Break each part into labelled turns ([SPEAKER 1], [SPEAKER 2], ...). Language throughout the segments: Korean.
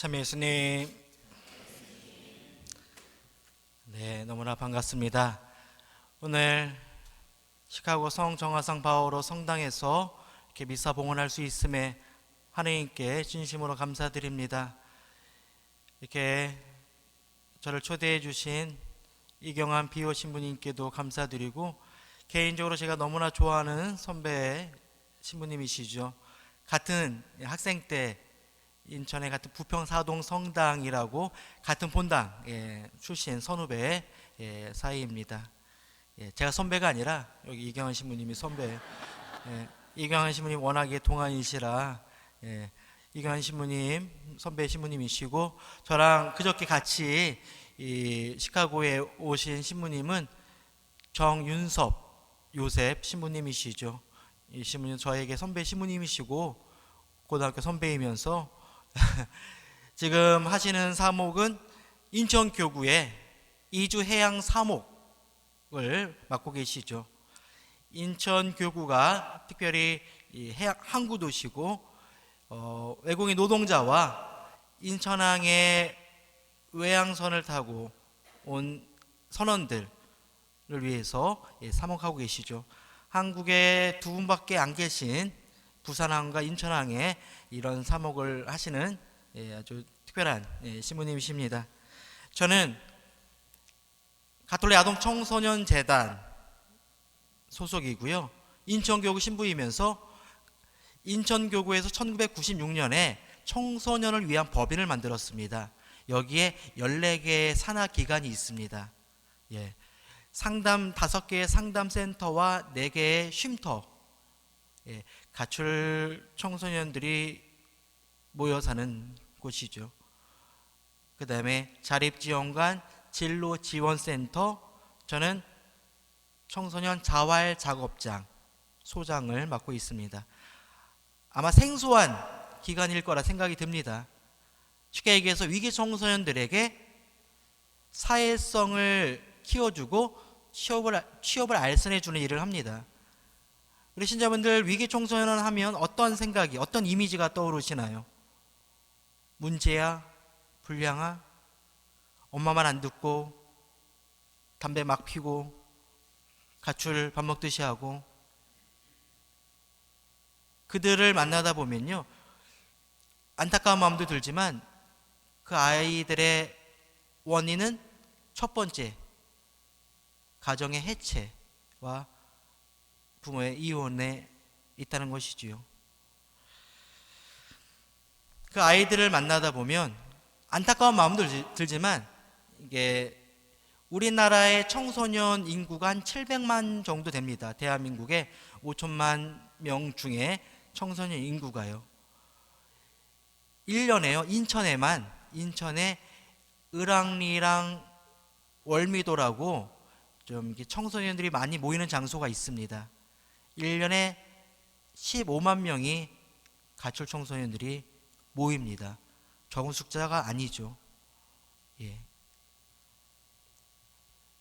[SPEAKER 1] 참 예수님. 네, 너무나 반갑습니다. 오늘 시카고 성 정화상 바오로 성당에서 이렇게 미사 봉헌할 수 있음에 하느님께 진심으로 감사드립니다. 이렇게 저를 초대해 주신 이경환 비호 신부님께도 감사드리고 개인적으로 제가 너무나 좋아하는 선배 신부님이시죠. 같은 학생 때 인천의 같은 부평사동 성당이라고 같은 본당 예, 출신 선후배 예, 사이입니다. 예, 제가 선배가 아니라 여기 이경환 신부님이 선배. 예, 이경환 신부님 워낙에 동안이시라 예, 이경환 신부님 선배 신부님이시고 저랑 그저께 같이 이 시카고에 오신 신부님은 정윤섭 요셉 신부님이시죠. 이 신부님 저에게 선배 신부님이시고 고등학교 선배이면서 지금 하시는 사목은 인천교구의 이주 해양 사목을 맡고 계시죠. 인천교구가 특별히 항구 도시고 어, 외국인 노동자와 인천항의 외항선을 타고 온 선원들을 위해서 예, 사목하고 계시죠. 한국에 두 분밖에 안 계신 부산항과 인천항에 이런 사목을 하시는 예, 아주 특별한 예, 신부님이십니다. 저는 가톨릭 아동 청소년 재단 소속이고요. 인천교구 신부이면서 인천교구에서 1996년에 청소년을 위한 법인을 만들었습니다. 여기에 14개의 산하 기관이 있습니다. 예. 상담 5개의 상담 센터와 4개의 쉼터. 예. 가출 청소년들이 모여 사는 곳이죠. 그 다음에 자립지원관 진로지원센터 저는 청소년 자활 작업장 소장을 맡고 있습니다. 아마 생소한 기관일 거라 생각이 듭니다. 쉽게 얘기해서 위기 청소년들에게 사회성을 키워주고 취업을, 취업을 알선해주는 일을 합니다. 우리 신자분들 위기 청소년 하면 어떤 생각이, 어떤 이미지가 떠오르시나요? 문제야, 불량아, 엄마 말 안 듣고 담배 막 피고 가출 밥 먹듯이 하고. 그들을 만나다 보면요 안타까운 마음도 들지만 그 아이들의 원인은 첫 번째 가정의 해체와 부모의 이혼에 있다는 것이지요. 그 아이들을 만나다 보면 안타까운 마음도 들지- 들지만 이게 우리나라의 청소년 인구가 한 700만 정도 됩니다. 대한민국의 5천만 명 중에 청소년 인구가요. 1년에요. 인천에만 인천에 을왕리랑 월미도라고 좀 청소년들이 많이 모이는 장소가 있습니다. 1년에 15만 명이 가출 청소년들이 모입니다. 적은 숫자가 아니죠. 예.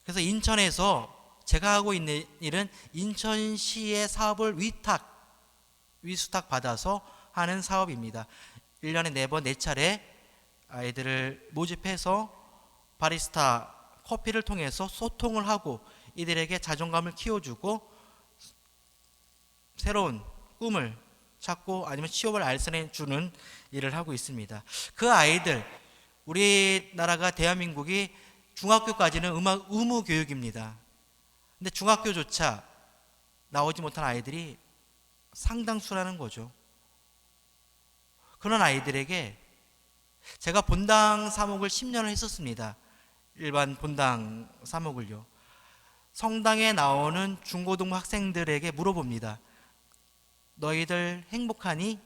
[SPEAKER 1] 그래서 인천에서 제가 하고 있는 일은 인천시의 사업을 위탁, 위수탁 받아서 하는 사업입니다. 1년에 4번, 4차례 아이들을 모집해서 바리스타 커피를 통해서 소통을 하고 이들에게 자존감을 키워주고 새로운 꿈을 찾고 아니면 취업을 알선해 주는 일을 하고 있습니다. 그 아이들 우리나라가 대한민국이 중학교까지는 음악 의무 교육입니다. 근데 중학교조차 나오지 못한 아이들이 상당수라는 거죠. 그런 아이들에게 제가 본당 사목을 10년을 했었습니다. 일반 본당 사목을요. 성당에 나오는 중고등 학생들에게 물어봅니다. 너희들 행복하니?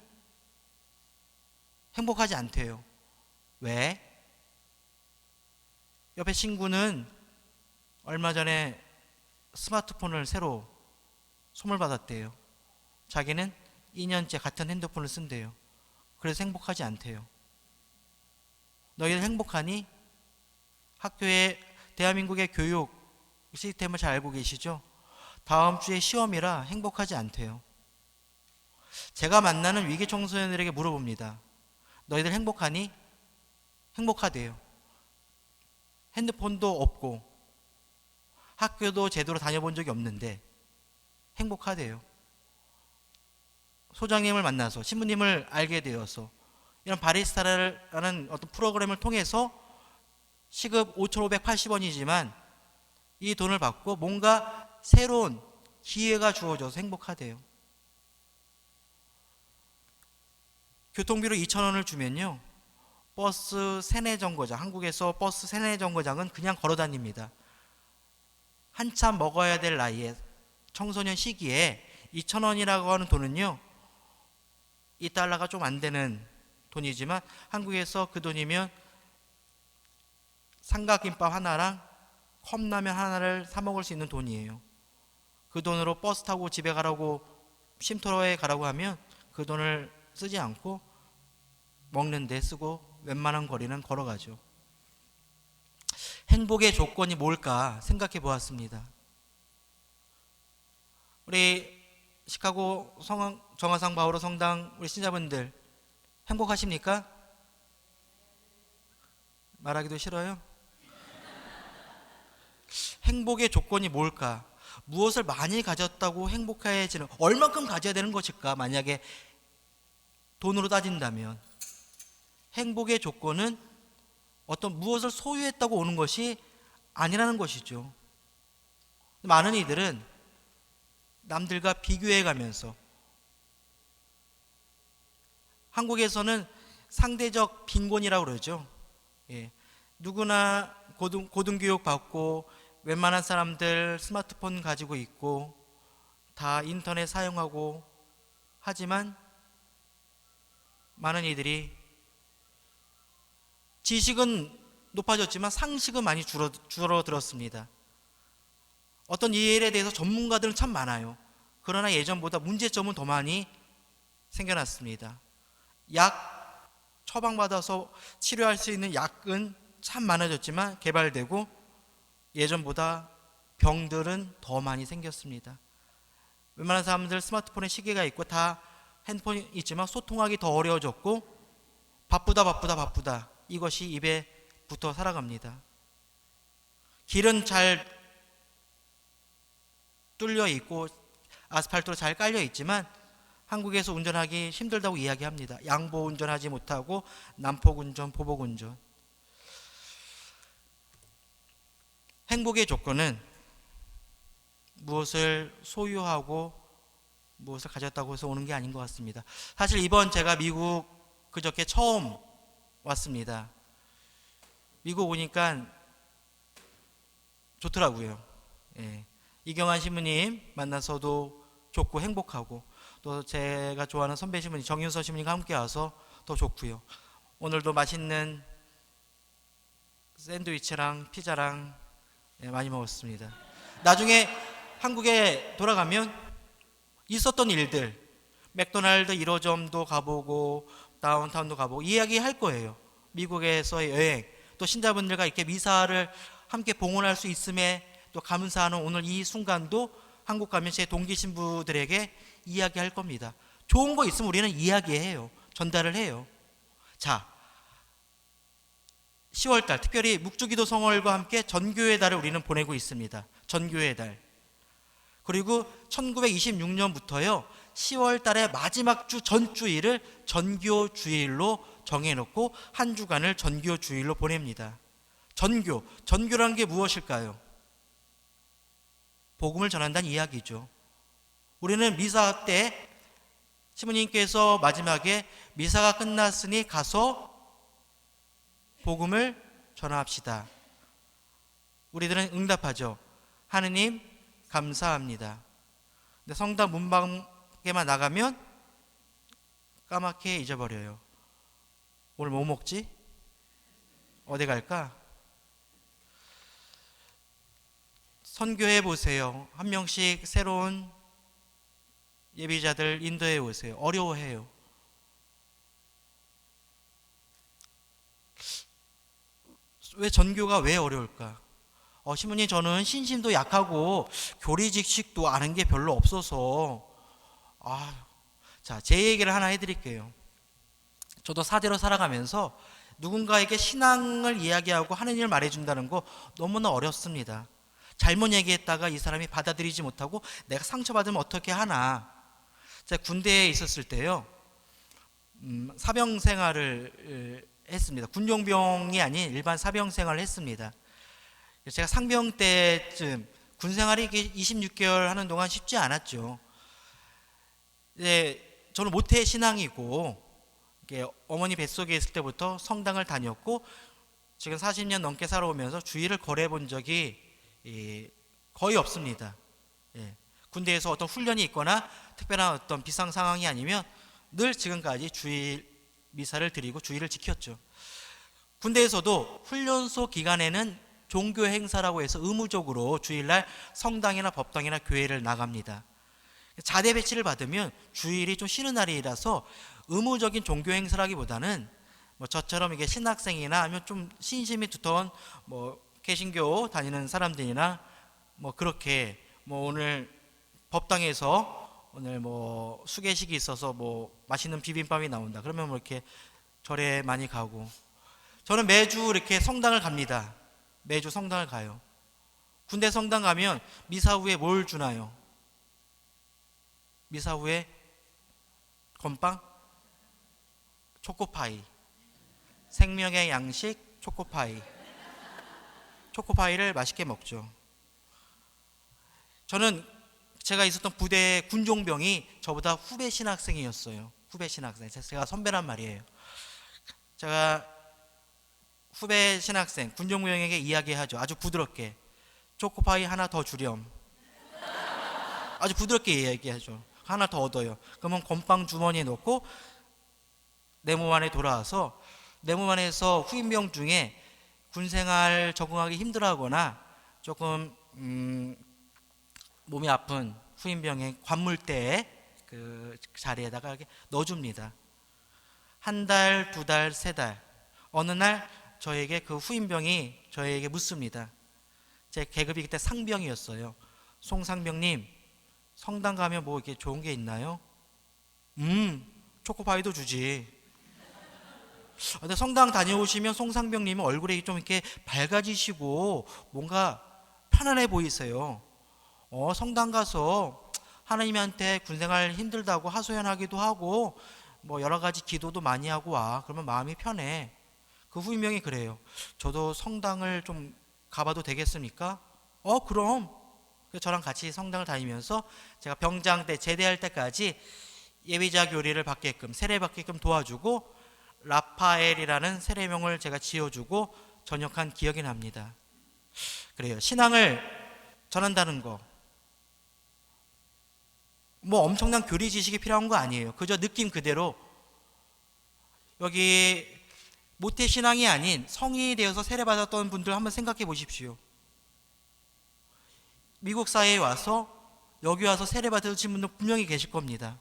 [SPEAKER 1] 행복하지 않대요. 왜? 옆에 친구는 얼마 전에 스마트폰을 새로 선물 받았대요. 자기는 2년째 같은 핸드폰을 쓴대요. 그래서 행복하지 않대요. 너희들 행복하니? 학교에 대한민국의 교육 시스템을 잘 알고 계시죠? 다음 주에 시험이라 행복하지 않대요. 제가 만나는 위기 청소년들에게 물어봅니다. 너희들 행복하니? 행복하대요. 핸드폰도 없고 학교도 제대로 다녀본 적이 없는데 행복하대요. 소장님을 만나서 신부님을 알게 되어서 이런 바리스타라는 어떤 프로그램을 통해서 시급 5,580원이지만 이 돈을 받고 뭔가 새로운 기회가 주어져서 행복하대요. 교통비로 2,000원을 주면요. 버스 세내 정거장, 한국에서 버스 세내 정거장은 그냥 걸어 다닙니다. 한참 먹어야 될 나이에 청소년 시기에 2,000원이라고 하는 돈은요. 이 달러가 좀 안 되는 돈이지만 한국에서 그 돈이면 삼각김밥 하나랑 컵라면 하나를 사 먹을 수 있는 돈이에요. 그 돈으로 버스 타고 집에 가라고 쉼터에 가라고 하면 그 돈을 쓰지 않고 먹는 데 쓰고 웬만한 거리는 걸어가죠. 행복의 조건이 뭘까 생각해 보았습니다. 우리 시카고 성, 정화상 바오로 성당 우리 신자분들 행복하십니까? 말하기도 싫어요? 행복의 조건이 뭘까? 무엇을 많이 가졌다고 행복해지는 얼만큼 가져야 되는 것일까? 만약에 돈으로 따진다면 행복의 조건은 어떤 무엇을 소유했다고 오는 것이 아니라는 것이죠. 많은 이들은 남들과 비교해 가면서 한국에서는 상대적 빈곤이라고 그러죠. 예. 누구나 고등, 고등교육 받고 웬만한 사람들 스마트폰 가지고 있고 다 인터넷 사용하고 하지만 많은 이들이 지식은 높아졌지만 상식은 많이 줄어, 줄어들었습니다. 어떤 이 일에 대해서 전문가들은 참 많아요. 그러나 예전보다 문제점은 더 많이 생겨났습니다. 약 처방받아서 치료할 수 있는 약은 참 많아졌지만 개발되고 예전보다 병들은 더 많이 생겼습니다. 웬만한 사람들 스마트폰에 시계가 있고 다 핸드폰이 있지만 소통하기 더 어려워졌고 바쁘다 바쁘다 바쁘다 이것이 입에 붙어 살아갑니다. 길은 잘 뚫려 있고 아스팔트로 잘 깔려 있지만 한국에서 운전하기 힘들다고 이야기합니다. 양보 운전하지 못하고 남폭 운전, 보복 운전. 행복의 조건은 무엇을 소유하고 무엇을 가졌다고 해서 오는 게 아닌 것 같습니다. 사실 이번 제가 미국 그저께 처음 왔습니다. 미국 오니까 좋더라고요. 예. 이경환 신부님 만나서도 좋고 행복하고 또 제가 좋아하는 선배 신부님 정윤서 신부님과 함께 와서 더 좋고요. 오늘도 맛있는 샌드위치랑 피자랑 예, 많이 먹었습니다. 나중에 한국에 돌아가면 있었던 일들 맥도날드 1호점도 가보고 다운타운도 가보고 이야기할 거예요. 미국에서의 여행 또 신자분들과 이렇게 미사를 함께 봉헌할 수 있음에 또 감사하는 오늘 이 순간도 한국 가면 제 동기 신부들에게 이야기할 겁니다. 좋은 거 있으면 우리는 이야기해요. 전달을 해요. 자, 10월 달 특별히 묵주기도 성월과 함께 전교의 달을 우리는 보내고 있습니다. 전교의 달. 그리고 1926년부터요. 10월 달의 마지막 주 전주일을 전교 주일로 정해 놓고 한 주간을 전교 주일로 보냅니다. 전교, 전교라는 게 무엇일까요? 복음을 전한다는 이야기죠. 우리는 미사 때 시부님께서 마지막에 미사가 끝났으니 가서 복음을 전합시다. 우리들은 응답하죠. 하느님 감사합니다. 근데 성당 문 밖에만 나가면 까맣게 잊어버려요. 오늘 뭐 먹지? 어디 갈까? 선교해 보세요. 한 명씩 새로운 예비자들 인도해 오세요. 어려워해요. 왜 전교가 왜 어려울까? 어, 신부님 저는 신심도 약하고 교리직식도 아는 게 별로 없어서 아, 자, 제 얘기를 하나 해드릴게요. 저도 사대로 살아가면서 누군가에게 신앙을 이야기하고 하느님을 말해준다는 거 너무나 어렵습니다. 잘못 얘기했다가 이 사람이 받아들이지 못하고 내가 상처받으면 어떻게 하나. 제가 군대에 있었을 때요. 음, 사병 생활을 에, 했습니다. 군용병이 아닌 일반 사병 생활을 했습니다. 제가 상병 때쯤 군 생활이 이게 26개월 하는 동안 쉽지 않았죠. 예, 저는 모태 신앙이고 어머니 뱃속에 있을 때부터 성당을 다녔고 지금 40년 넘게 살아오면서 주일을 거래해 본 적이 이, 거의 없습니다. 예, 군대에서 어떤 훈련이 있거나 특별한 어떤 비상 상황이 아니면 늘 지금까지 주일 미사를 드리고 주일을 지켰죠. 군대에서도 훈련소 기간에는 종교 행사라고 해서 의무적으로 주일날 성당이나 법당이나 교회를 나갑니다. 자대 배치를 받으면 주일이 좀 쉬는 날이라서 의무적인 종교 행사라기보다는 뭐 저처럼 이게 신학생이나 아니면 좀 신심이 두터운 뭐 개신교 다니는 사람들이나 뭐 그렇게 뭐 오늘 법당에서 오늘 뭐 수계식이 있어서 뭐 맛있는 비빔밥이 나온다. 그러면 뭐 이렇게 절에 많이 가고 저는 매주 이렇게 성당을 갑니다. 매주 성당을 가요. 군대 성당 가면 미사 후에 뭘 주나요? 미사 후에 건빵, 초코파이, 생명의 양식 초코파이, 초코파이를 맛있게 먹죠. 저는 제가 있었던 부대 군종병이 저보다 후배 신학생이었어요. 후배 신학생. 제가 선배란 말이에요. 제가 후배 신학생 군종병에게 이야기하죠. 아주 부드럽게 초코파이 하나 더 주렴. 아주 부드럽게 이야기하죠. 하나 더 얻어요. 그러면 건빵 주머니에 넣고 내몸 안에 돌아와서 내몸 안에서 후임병 중에 군생활 적응하기 힘들어하거나 조금 음, 몸이 아픈 후임병의 관물대에 그 자리에다가 넣어줍니다. 한 달, 두 달, 세 달. 어느 날 저에게 그 후임병이 저에게 묻습니다. 제 계급이 그때 상병이었어요. 송상병님, 성당 가면 뭐 이렇게 좋은 게 있나요? 음, 초코파이도 주지. 아, 근데 성당 다녀오시면 송상병님은 얼굴이 좀 이렇게 밝아지시고 뭔가 편안해 보이세요. 어, 성당 가서 하나님한테 군생활 힘들다고 하소연하기도 하고 뭐 여러 가지 기도도 많이 하고 와. 그러면 마음이 편해. 그 후임명이 그래요. 저도 성당을 좀 가봐도 되겠습니까? 어, 그럼. 그래서 저랑 같이 성당을 다니면서 제가 병장 때 제대할 때까지 예비자 교리를 받게끔 세례 받게끔 도와주고 라파엘이라는 세례명을 제가 지어주고 전역한 기억이 납니다. 그래요. 신앙을 전한다는 거. 뭐 엄청난 교리 지식이 필요한 거 아니에요. 그저 느낌 그대로 여기 모태 신앙이 아닌 성인이 되어서 세례받았던 분들 한번 생각해 보십시오. 미국 사회에 와서 여기 와서 세례받으신 분들 분명히 계실 겁니다.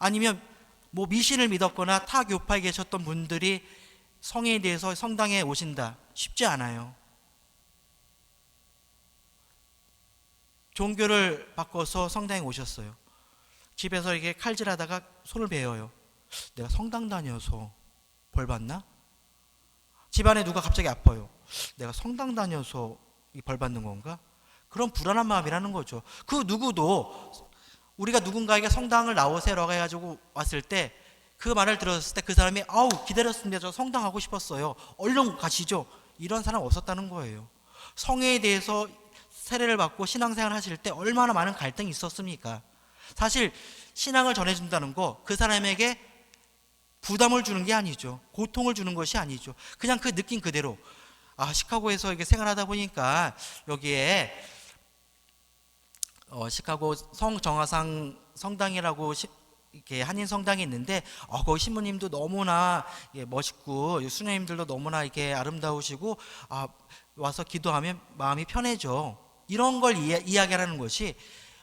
[SPEAKER 1] 아니면 뭐 미신을 믿었거나 타 교파에 계셨던 분들이 성인이 돼서 성당에 오신다. 쉽지 않아요. 종교를 바꿔서 성당에 오셨어요. 집에서 이게 칼질하다가 손을 베어요. 내가 성당 다녀서 벌 받나? 집안에 누가 갑자기 아파요. 내가 성당 다녀서 벌 받는 건가? 그런 불안한 마음이라는 거죠. 그 누구도 우리가 누군가에게 성당을 나오세요라고 해가지고 왔을 때 그 말을 들었을 때 그 사람이 아우 기다렸습니다. 저 성당 하고 싶었어요. 얼른 가시죠. 이런 사람 없었다는 거예요. 성에 대해서 세례를 받고 신앙생활 하실 때 얼마나 많은 갈등이 있었습니까? 사실 신앙을 전해준다는 거 그 사람에게 부담을 주는 게 아니죠. 고통을 주는 것이 아니죠. 그냥 그 느낌 그대로. 아, 시카고에서 이게 생활하다 보니까 여기에 어, 시카고 성정화상 성당이라고 시, 이렇게 한인 성당이 있는데 어, 거기 신부님도 너무나 예, 멋있고 수녀님들도 너무나 이렇게 아름다우시고 아, 와서 기도하면 마음이 편해져. 이런 걸 이야, 이야기하는 것이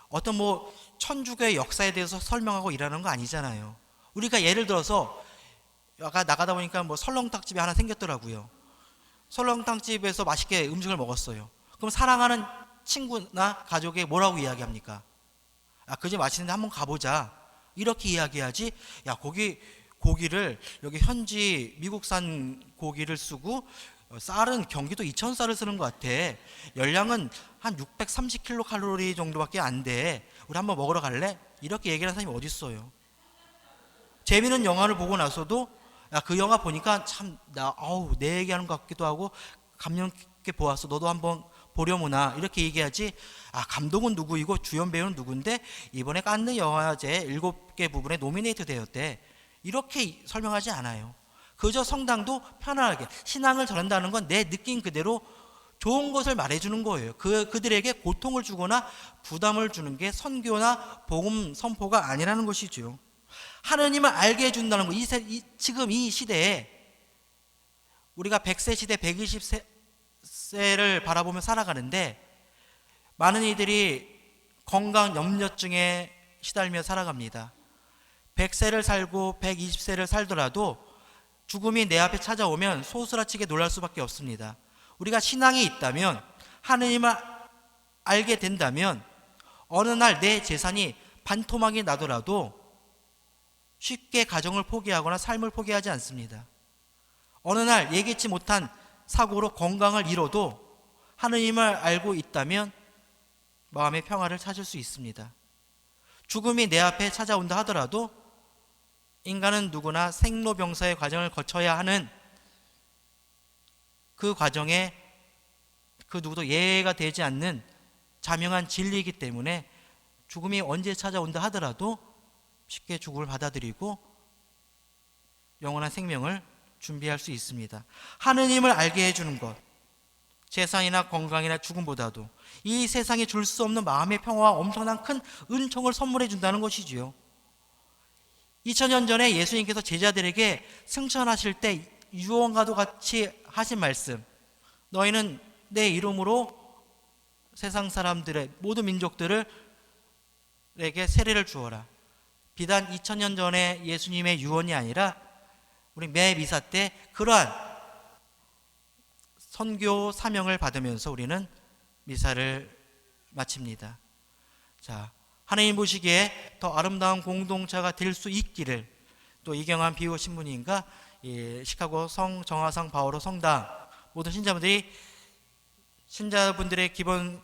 [SPEAKER 1] 어떤 뭐 천주교의 역사에 대해서 설명하고 이러는 거 아니잖아요. 우리가 예를 들어서 아까 나가다 보니까 뭐 설렁탕집이 하나 생겼더라고요. 설렁탕집에서 맛있게 음식을 먹었어요. 그럼 사랑하는 친구나 가족에 뭐라고 이야기합니까? 아, 그 집 맛있는데 한번 가보자. 이렇게 이야기하지. 야, 거기 고기를 여기 현지 미국산 고기를 쓰고 어, 쌀은 경기도 이천 쌀을 쓰는 것 같아. 열량은 한 630킬로 칼로리 정도밖에 안 돼. 우리 한번 먹으러 갈래? 이렇게 얘기하는 사람이 어디 있어요? 재미있는 영화를 보고 나서도 야 그 영화 보니까 참 나 아우 내 얘기하는 것 같기도 하고 감명 깊게 보았어. 너도 한번 보려무나 이렇게 얘기하지. 아 감독은 누구이고 주연 배우는 누군데 이번에 깐느 영화제 일곱 개 부분에 노미네이트 되었대. 이렇게 이- 설명하지 않아요. 그저 성당도 편안하게 신앙을 전한다는 건 내 느낌 그대로 좋은 것을 말해주는 거예요. 그 그들에게 고통을 주거나 부담을 주는 게 선교나 복음 선포가 아니라는 것이죠. 하느님을 알게 해준다는 거. 이, 세, 이 지금 이 시대에 우리가 100세 시대, 120세를 바라보며 살아가는데 많은 이들이 건강 염려증에 시달며 살아갑니다. 100세를 살고 120세를 살더라도 죽음이 내 앞에 찾아오면 소스라치게 놀랄 수밖에 없습니다. 우리가 신앙이 있다면 하느님을 알게 된다면 어느 날 내 재산이 반토막이 나더라도 쉽게 가정을 포기하거나 삶을 포기하지 않습니다. 어느 날 예기치 못한 사고로 건강을 잃어도 하느님을 알고 있다면 마음의 평화를 찾을 수 있습니다. 죽음이 내 앞에 찾아온다 하더라도 인간은 누구나 생로병사의 과정을 거쳐야 하는 그 과정에 그 누구도 예외가 되지 않는 자명한 진리이기 때문에 죽음이 언제 찾아온다 하더라도 쉽게 죽음을 받아들이고 영원한 생명을 준비할 수 있습니다. 하느님을 알게 해주는 것, 재산이나 건강이나 죽음보다도 이 세상에 줄 수 없는 마음의 평화와 엄청난 큰 은총을 선물해 준다는 것이지요. 2000년 전에 예수님께서 제자들에게 승천하실 때 유언과도 같이 하신 말씀. 너희는 내 이름으로 세상 사람들의 모든 민족들을 에게 세례를 주어라. 비단 2000년 전에 예수님의 유언이 아니라 우리 매 미사 때 그러한 선교 사명을 받으면서 우리는 미사를 마칩니다. 자, 하나님 보시기에 더 아름다운 공동체가 될 수 있기를 또 이경환 비호 신부님과 이 시카고 성 정화상 바오로 성당 모든 신자분들이 신자분들의 기본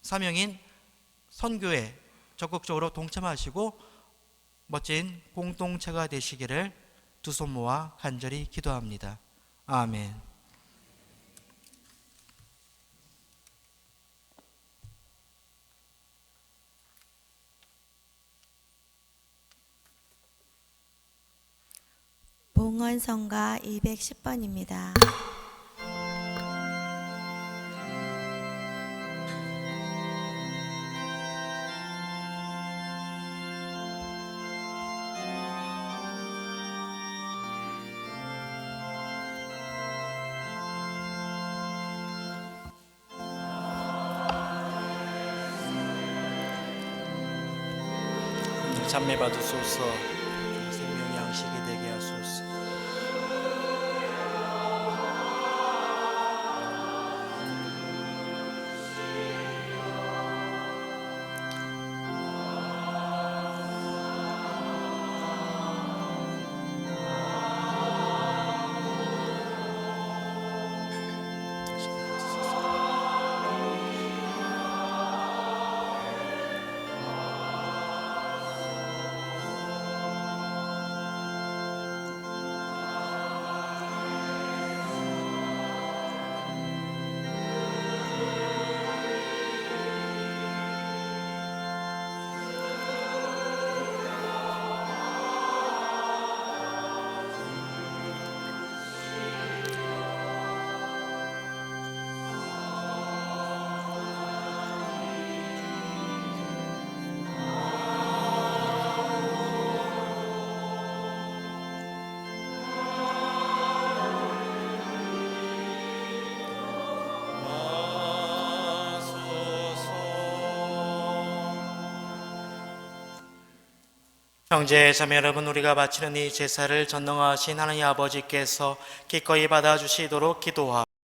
[SPEAKER 1] 사명인 선교에 적극적으로 동참하시고 멋진 공동체가 되시기를 두 손 모아 간절히 기도합니다. 아멘.
[SPEAKER 2] 봉헌성가 210번입니다.
[SPEAKER 1] 찬미 받으소서 형제 자매 여러분 우리가 바치는 이 제사를 전능하신 하나님 아버지께서 기꺼이 받아주시도록 기도하